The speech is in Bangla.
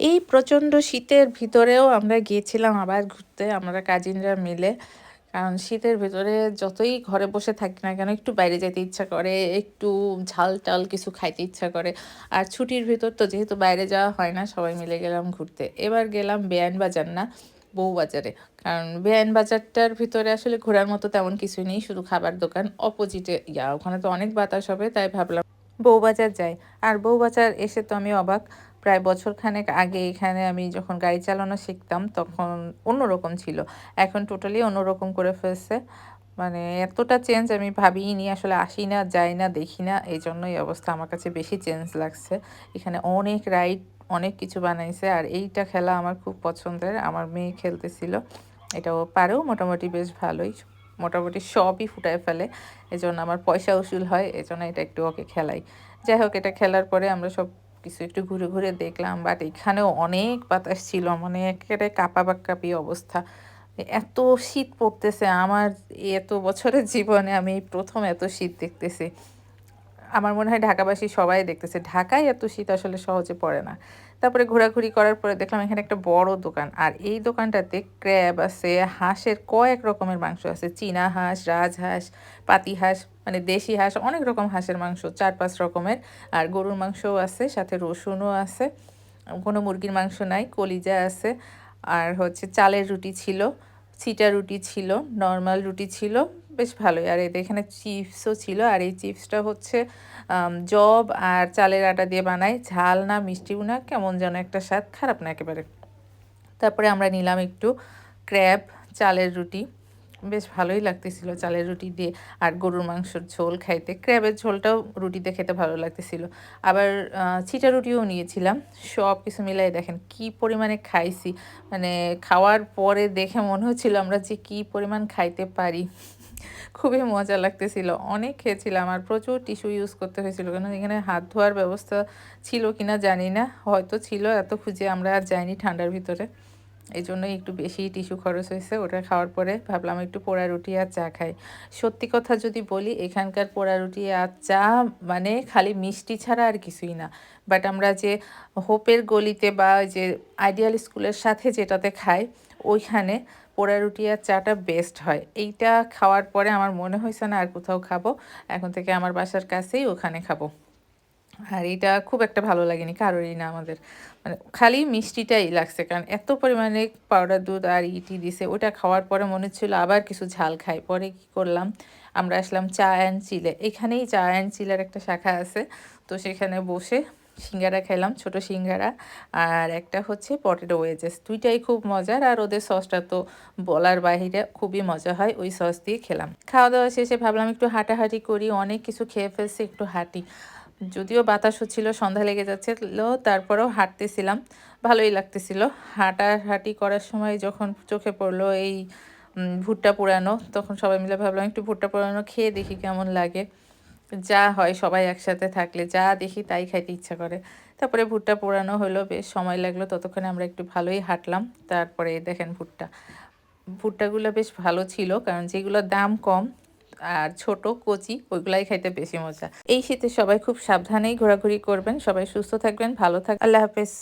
এই প্রচণ্ড শীতের ভিতরেও আমরা গিয়েছিলাম আবার ঘুরতে, আমরা কাজিনরা মিলে। কারণ শীতের ভিতরে যতই ঘরে বসে থাকি না কেন, একটু বাইরে যেতে ইচ্ছা করে, একটু ঝাল টাল কিছু খাইতে ইচ্ছা করে। আর ছুটির ভিতর তো যেহেতু বাইরে যাওয়া হয় না, সবাই মিলে গেলাম ঘুরতে। এবার গেলাম বেআইন বাজার না বউবাজারে কারণ বেআইন বাজারটার ভিতরে আসলে ঘোরার মতো তেমন কিছু নেই, শুধু খাবার দোকান অপোজিটে ইয়া, ওখানে তো অনেক বাতাস হবে, তাই ভাবলাম বউবাজার যাই। আর বউবাজার এসে তো আমি অবাক প্রায় বছরখানেক আগে এখানে আমি যখন গাড়ি চালানো শিখতাম, তখন অন্যরকম ছিল। এখন টোটালি অন্যরকম করে ফেলছে। মানে এতটা চেঞ্জ আমি ভাবিই নি আসলে আসি না, যাই না, দেখি না এই জন্যই অবস্থা আমার কাছে বেশি চেঞ্জ লাগছে। এখানে অনেক রাইড অনেক কিছু বানাইছে, আর এইটা খেলা আমার খুব পছন্দের। আমার মেয়ে খেলতেছিল, এটাও পারেও মোটামুটি বেশ ভালোই। মোটামুটি সবই ফুটায় ফেলে, এজন্য আমার পয়সা উসুল হয়, এজন্য এটা একটু ওকে খেলাই। যাই হোক, এটা খেলার পরে আমরা সব কিছু একটু ঘুরে ঘুরে দেখলাম বাট এখানেও অনেক বাতাস ছিল মানে একেবারে কাঁপাবাক্কাপি অবস্থা। এত শীত পড়তেছে, আমার এত বছরের জীবনে আমি প্রথম এত শীত দেখতেছি। আমার মনে হয় ঢাকাবাসী সবাই দেখতেছে। ঢাকায় এত শীত আসলে সহজে পড়ে না। তারপরে ঘোরাঘুরি করার পরে দেখলাম এখানে একটা বড় দোকান। আর এই দোকানটাতে ক্র্যাব আছে, হাঁসের কয়েক রকমের মাংস আছে। চীনা হাঁস রাজহাঁস পাতি হাঁস মানে দেশি হাঁস, অনেক রকম হাঁসের মাংস, চার পাঁচ রকমের। আর গরুর মাংসও আছে, সাথে রসুনও আছে। কোনো মুরগির মাংস নাই, কলিজা আছে। আর হচ্ছে চালের রুটি ছিল, ছিটা রুটি ছিল, নর্মাল রুটি ছিল। বেশ ভালোই। আর এদের এখানে চিপসও ছিল। আর এই চিপসটা হচ্ছে জব আর চালের আটা দিয়ে বানায়। ঝাল না মিষ্টিও না, কেমন যেন একটা স্বাদ, খারাপ না একেবারে। তারপরে আমরা নিলাম একটু ক্র্যাব চালের রুটি। বেশ ভালোই লাগতেছিল চালের রুটি দিয়ে আর গরুর মাংসর ঝোল খাইতে। ক্র্যাবের ঝোলটাও রুটিতে খেতে ভালো লাগতেছিল। আবার ছিটা রুটিও নিয়েছিলাম। সব কিছু মিলাই দেখেন কি পরিমাণে খাইছি। মানে খাওয়ার পরে দেখে মনে হচ্ছিল আমরা যে কি পরিমাণ খাইতে পারি। খুবই মজা লাগতেছিল। অনেক খেয়েছিলাম আর প্রচুর টিস্যু ইউজ করতে হয়েছিল। কেন এখানে হাত ধোয়ার ব্যবস্থা ছিল কিনা জানি না। হয়তো ছিল, এত খুঁজে আমরা আর যাইনি ঠান্ডার ভিতরে। এই জন্যই একটু বেশি টিস্যু খরচ হয়েছে। ওটা খাওয়ার পরে ভাবলাম একটু পোড়া রুটি আর চা খাই। সত্যি কথা যদি বলি, এখানকার পোড়া রুটি আর চা মানে খালি মিষ্টি ছাড়া আর কিছুই না। বাট আমরা যে হোপের গলিতে বা যে আইডিয়াল স্কুলের সাথে যেটাতে খাই, ওইখানে পোড়া রুটি আর চাটা বেস্ট হয়। এইটা খাওয়ার পরে আমার মনে হয়েছে না আর কোথাও খাব। এখন থেকে আমার বাসার কাছেই ওখানে খাব। আর এটা খুব একটা ভালো লাগেনি, কারোরই না আমাদের। মানে খালি মিষ্টিটাই লাগছে, কারণ এত পরিমাণে পাউডার দুধ আর ইটি দিছে, ওটা খাওয়ার পরে মনে হচ্ছিল আবার কিছু ঝাল খাই। পরে কি করলাম, আমরা আসলাম চা অ্যান্ড চিলে এখানেই চা অ্যান্ড চিলের একটা শাখা আছে, তো সেখানে বসে সিঙ্গারা খেলাম ছোট সিঙ্গারা। আর একটা হচ্ছে পটেটো ওয়েজেস দুইটাই খুব মজার। আর ওদের সসটা তো বলার বাহিরে খুবই মজা হয়, ওই সস দিয়ে খেলাম। খাওয়া দাওয়া শেষে ভাবলাম একটু হাঁটাহাঁটি করি, অনেক কিছু খেয়ে ফেলছি, একটু হাঁটি। যদিও বাতাস হচ্ছিল, সন্ধ্যা লেগে যাচ্ছিল, তারপরেও হাঁটতেছিলাম। ভালোই লাগতেছিল। হাঁটাহাঁটি করার সময় যখন চোখে পড়ল এই ভুট্টা পোড়ানো, তখন সবাই মিলে ভাবলাম একটু ভুট্টা পোড়ানো খেয়ে দেখি কেমন লাগে। যা হয় সবাই একসাথে থাকলে, যা দেখি তাই খাইতে ইচ্ছা করে। তারপরে ভুট্টা পোড়ানো হলো, বেশ সময় লাগল, ততক্ষণে আমরা একটু ভালোই হাঁটলাম। তারপরে দেখেন ভুট্টা। ভুট্টাগুলো বেশ ভালো ছিল, কারণ যেগুলোর দাম কম আর ছোট কচি, ওইগুলাই খাইতে বেশি মজা। এই শীতে সবাই খুব সাবধানেই ঘোরাঘুরি করবেন, সবাই সুস্থ থাকবেন, ভালো থাক আল্লাহ হাফেজ।